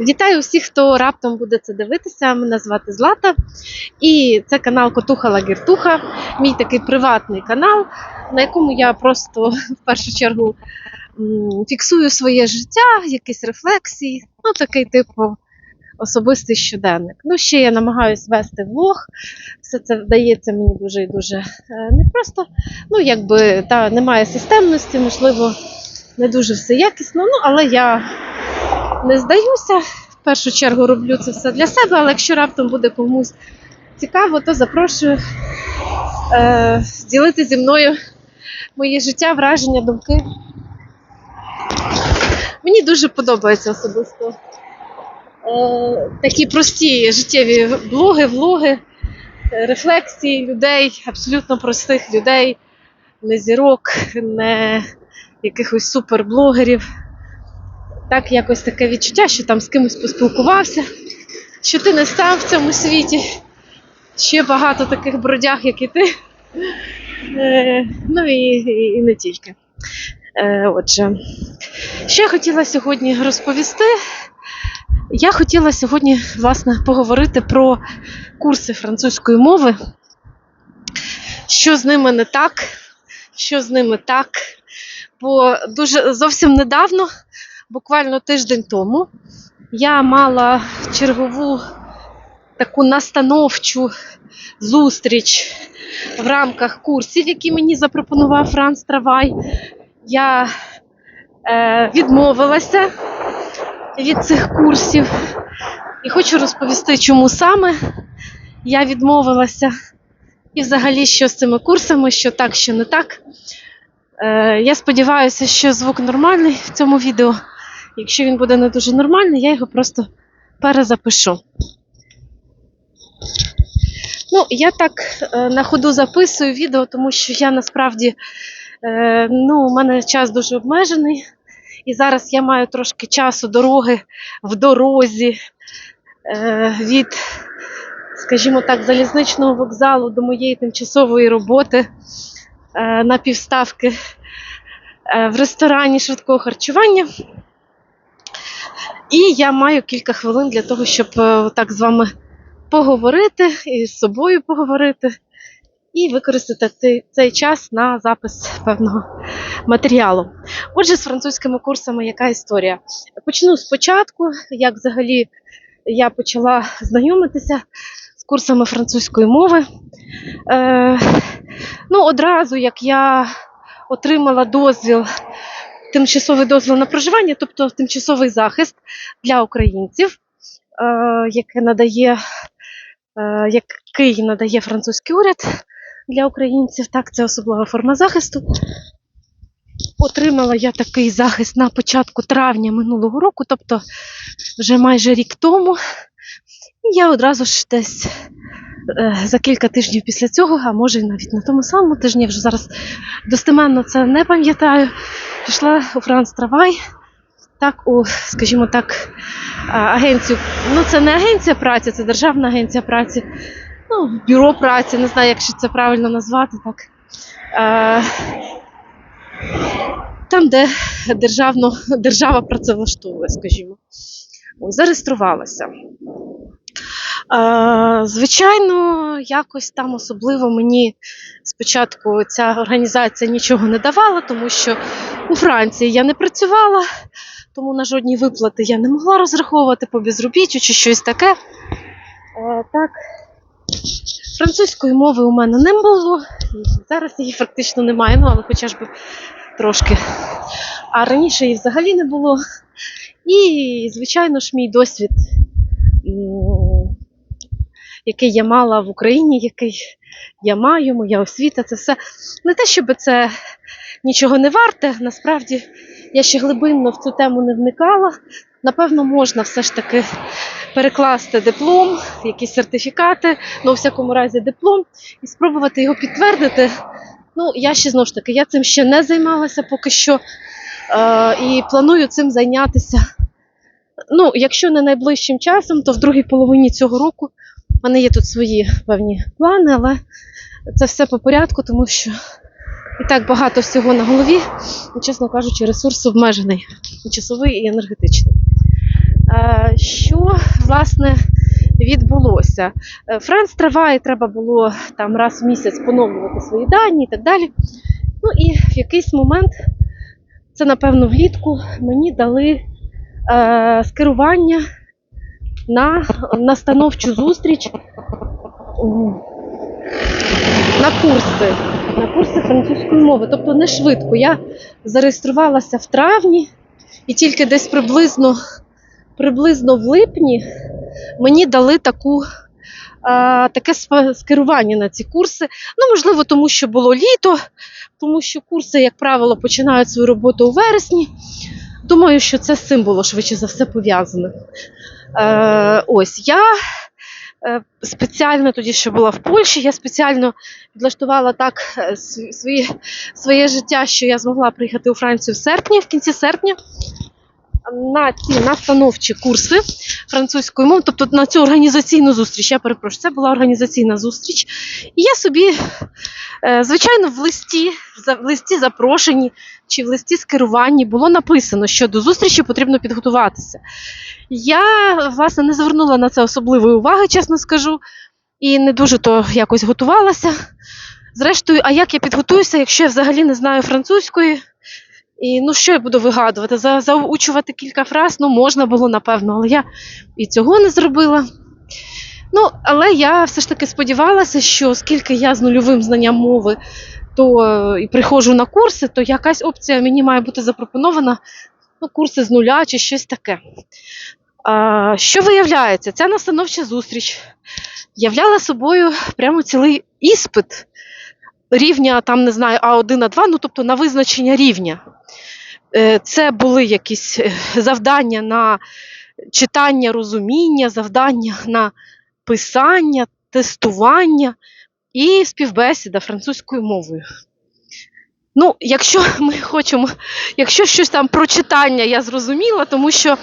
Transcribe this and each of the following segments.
Вітаю усіх, хто раптом буде це дивитися. Мене звати Злата. І це канал Котуха Лагертуха, мій такий приватний канал, на якому я просто в першу чергу фіксую своє життя, якісь рефлексії, ну такий типу особистий щоденник. Ну, ще я намагаюся вести влог. Все це вдається мені дуже і дуже е, непросто. Ну, якби та немає системності, можливо, не дуже все якісно. Ну, але я не здаюся. В першу чергу роблю це все для себе, але якщо раптом буде комусь цікаво, то запрошую е, ділити зі мною моє життя, враження, думки. Мені дуже подобається особисто е, такі прості життєві блоги, влоги, рефлексії людей, абсолютно простих людей, не зірок, не якихось суперблогерів. Так, якось таке відчуття, що там з кимось поспілкувався, що ти не став в цьому світі. Ще багато таких бродяг, як і ти. Е, ну і, і, і не тільки. Е, отже, що я хотіла сьогодні розповісти? Я хотіла сьогодні, власне, поговорити про курси французької мови. Що з ними не так, що з ними так. Бо дуже зовсім недавно буквально тиждень тому я мала чергову таку настановчу зустріч в рамках курсів, які мені запропонував Франц Травай. Я е, відмовилася від цих курсів і хочу розповісти, чому саме я відмовилася. І взагалі, що з цими курсами, що так, що не так. Е, я сподіваюся, що звук нормальний в цьому відео. Якщо він буде не дуже нормальний, я його просто перезапишу. Ну, я так е, на ходу записую відео, тому що я насправді е, ну, у мене час дуже обмежений. І зараз я маю трошки часу дороги в дорозі е, від, скажімо так, залізничного вокзалу до моєї тимчасової роботи на півставки в ресторані швидкого харчування. І я маю кілька хвилин для того, щоб е, так з вами поговорити і з собою поговорити, і використати цей- час на запис певного матеріалу. Отже, з французькими курсами яка історія? Почну спочатку, як взагалі я почала знайомитися з курсами французької мови. Е, ну, одразу як я отримала дозвіл тимчасовий дозвіл на проживання, тобто тимчасовий захист для українців, е, яке надає, е, який надає французький уряд для українців. Так, це особлива форма захисту. Отримала я такий захист на початку травня минулого року, тобто вже майже рік тому. Я одразу ж десь е, за кілька тижнів після цього, а може навіть на тому самому тижні, я вже зараз достеменно це не пам'ятаю, пішла у Франц Травай, так, у, скажімо так, агенцію. Ну, це не агенція праці, це державна агенція праці, ну, бюро праці, не знаю, як ще це правильно назвати. так. А, там, де державно, держава працевлаштовує, скажімо. Зареєструвалася. Звичайно, якось там особливо мені спочатку ця організація нічого не давала, тому що у Франції я не працювала, тому на жодні виплати я не могла розраховувати по безробіттю чи щось таке. Так, французької мови у мене не було, зараз її практично немає, ну але хоча би трошки. А раніше її взагалі не було. І, звичайно ж, мій досвід, який я мала в Україні, який я маю, моя освіта, це все не те, щоб це нічого не варте. Насправді я ще глибинно в цю тему не вникала. Напевно, можна все ж таки перекласти диплом, якісь сертифікати, ну, у всякому разі, диплом, і спробувати його підтвердити. Ну, я ще знову ж таки, я цим ще не займалася поки що. Е, і планую цим зайнятися. Ну, якщо не найближчим часом, то в другій половині цього року в мене є тут свої певні плани, але це все по порядку, тому що і так багато всього на голові, і, чесно кажучи, ресурс обмежений і часовий і енергетичний. Е, Що власне відбулося? Е, Франц триває, треба було там раз в місяць поновлювати свої дані і так далі. Ну і в якийсь момент, це напевно влітку, мені дали е, скерування на настановчу зустріч на курси, на курси французької мови. Тобто не швидко. Я зареєструвалася в травні, і тільки десь приблизно, приблизно в липні мені дали таку. Таке скерування на ці курси. Ну, можливо, тому що було літо, тому що курси, як правило, починають свою роботу у вересні. Думаю, що це було швидше за все пов'язане. Е, ось я е, спеціально тоді, що була в Польщі, я спеціально підлаштувала так е, свої, своє життя, що я змогла приїхати у Францію в серпні, в кінці серпня. На ці настановчі курси французької мови, тобто на цю організаційну зустріч, я перепрошую, це була організаційна зустріч. І я собі, звичайно, в листі, в листі запрошенні чи в листі скеруванні було написано, що до зустрічі потрібно підготуватися. Я, власне, не звернула на це особливої уваги, чесно скажу, і не дуже то якось готувалася. Зрештою, а як я підготуюся, якщо я взагалі не знаю французької? І ну що я буду вигадувати? За, заучувати кілька фраз, ну можна було, напевно, але я і цього не зробила. Ну, але я все ж таки сподівалася, що оскільки я з нульовим знанням мови, то е, і приходжу на курси, то якась опція мені має бути запропонована, ну, курси з нуля чи щось таке. А, що виявляється, ця настановча зустріч являла собою прямо цілий іспит рівня, там не знаю, А1, А2, ну тобто на визначення рівня. Е, Це були якісь е, завдання на читання, розуміння, завдання на писання, тестування і співбесіда французькою мовою. Ну, якщо ми хочемо, якщо щось там про читання я зрозуміла, тому що,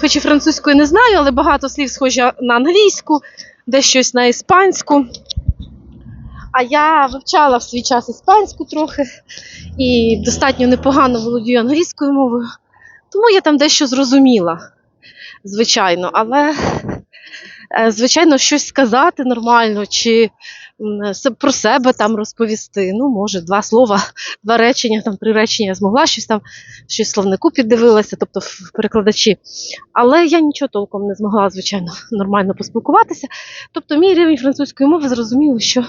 хоч і французькою не знаю, але багато слів схожі на англійську, де щось на іспанську. А я вивчала в свій час іспанську трохи і достатньо непогано володію англійською мовою, тому я там дещо зрозуміла, звичайно, але, звичайно, щось сказати нормально чи про себе там розповісти. Ну, може, два слова, два речення, там три речення я змогла щось там, щось словнику піддивилася, тобто в перекладачі. Але я нічого толком не змогла, звичайно, нормально поспілкуватися. Тобто, мій рівень французької мови зрозуміло, що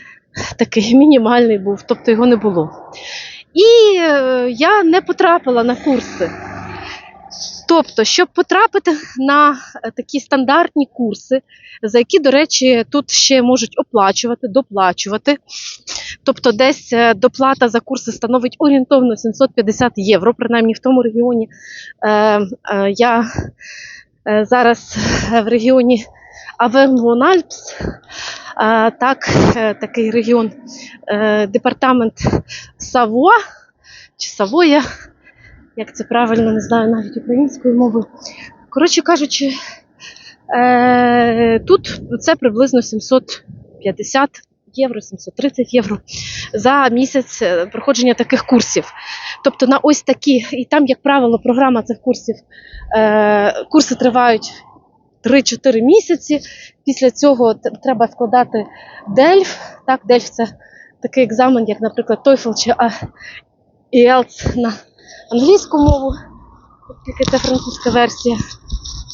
такий мінімальний був, тобто його не було. І е, я не потрапила на курси. Тобто, щоб потрапити на е, такі стандартні курси, за які, до речі, тут ще можуть оплачувати, доплачувати. Тобто, десь е, доплата за курси становить орієнтовно 750 євро, принаймні в тому регіоні. Е, я зараз в регіоні Авен-Лон-Альпс, е, так, такий регіон, департамент Савуа чи Савоя, як це правильно, не знаю навіть українською мовою. Коротше кажучи, е, тут це приблизно 750 євро, 730 євро за місяць е, проходження таких курсів. Тобто на ось такі, і там, як правило, програма цих курсів, е, курси тривають 3-4 місяці. Після цього треба складати DELF. Так, DELF – це такий екзамен, як, наприклад, TOEFL чи IELTS на англійську мову, оскільки це французька версія.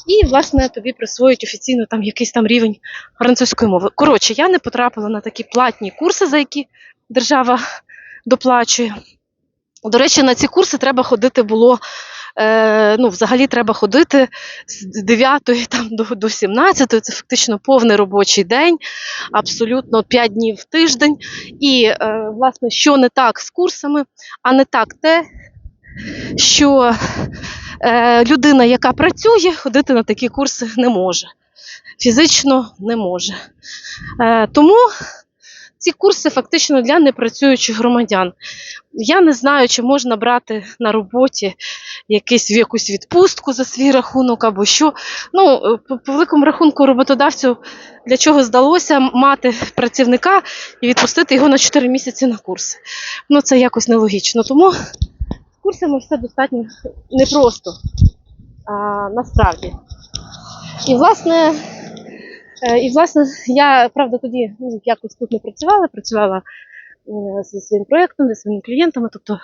І, власне, тобі присвоюють офіційно там якийсь там рівень французької мови. Коротше, я не потрапила на такі платні курси, за які держава доплачує. До речі, на ці курси треба ходити було. Е, ну, взагалі треба ходити з 9 там, до, до 17, це фактично повний робочий день, абсолютно 5 днів в тиждень. І, е, власне, що не так з курсами, а не так те, що е, людина, яка працює, ходити на такі курси не може. Фізично не може. Е, тому ці курси фактично для непрацюючих громадян. Я не знаю, чи можна брати на роботі якийсь якусь відпустку за свій рахунок або що. Ну, е, по, великому рахунку роботодавцю для чого здалося мати працівника і відпустити його на 4 місяці на курси. Ну, це якось нелогічно. Тому курсами все достатньо непросто. а, насправді. І власне, е, і власне, я правда тоді ну, якось тут не працювала, працювала е, зі своїм проєктом, зі своїми клієнтами, тобто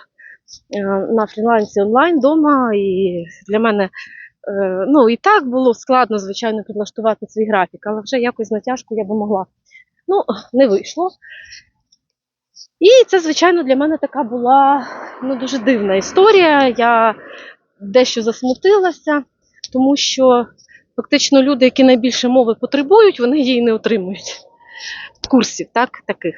е, на фрілансі онлайн вдома. І для мене ну, і так було складно, звичайно, підлаштувати свій графік, але вже якось натяжку я би могла. Ну, не вийшло. І це, звичайно, для мене така була ну, дуже дивна історія. Я дещо засмутилася, тому що фактично люди, які найбільше мови потребують, вони її не отримують. Курсів, так, таких.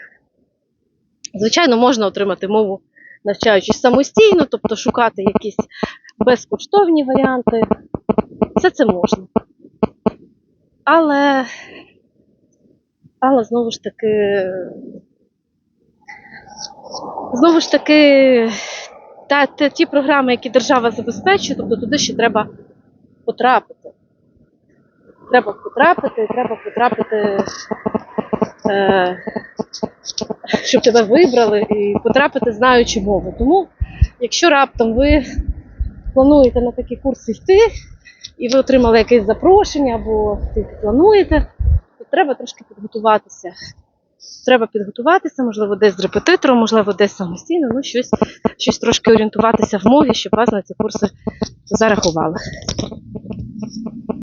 Звичайно, можна отримати мову, навчаючись самостійно, тобто шукати якісь безкоштовні варіанти. Все це можна. Але, але знову ж таки, знову ж таки, та, та, ті програми, які держава забезпечує, тобто туди ще треба потрапити. Треба потрапити, треба потрапити, е, щоб тебе вибрали, і потрапити знаючи мову. Тому, якщо раптом ви плануєте на такі курси йти, і ви отримали якесь запрошення, або тільки плануєте, то треба трошки підготуватися. Треба підготуватися, можливо, десь з репетитором, можливо, десь самостійно, ну щось, щось трошки орієнтуватися в мові, щоб вас на ці курси зарахували.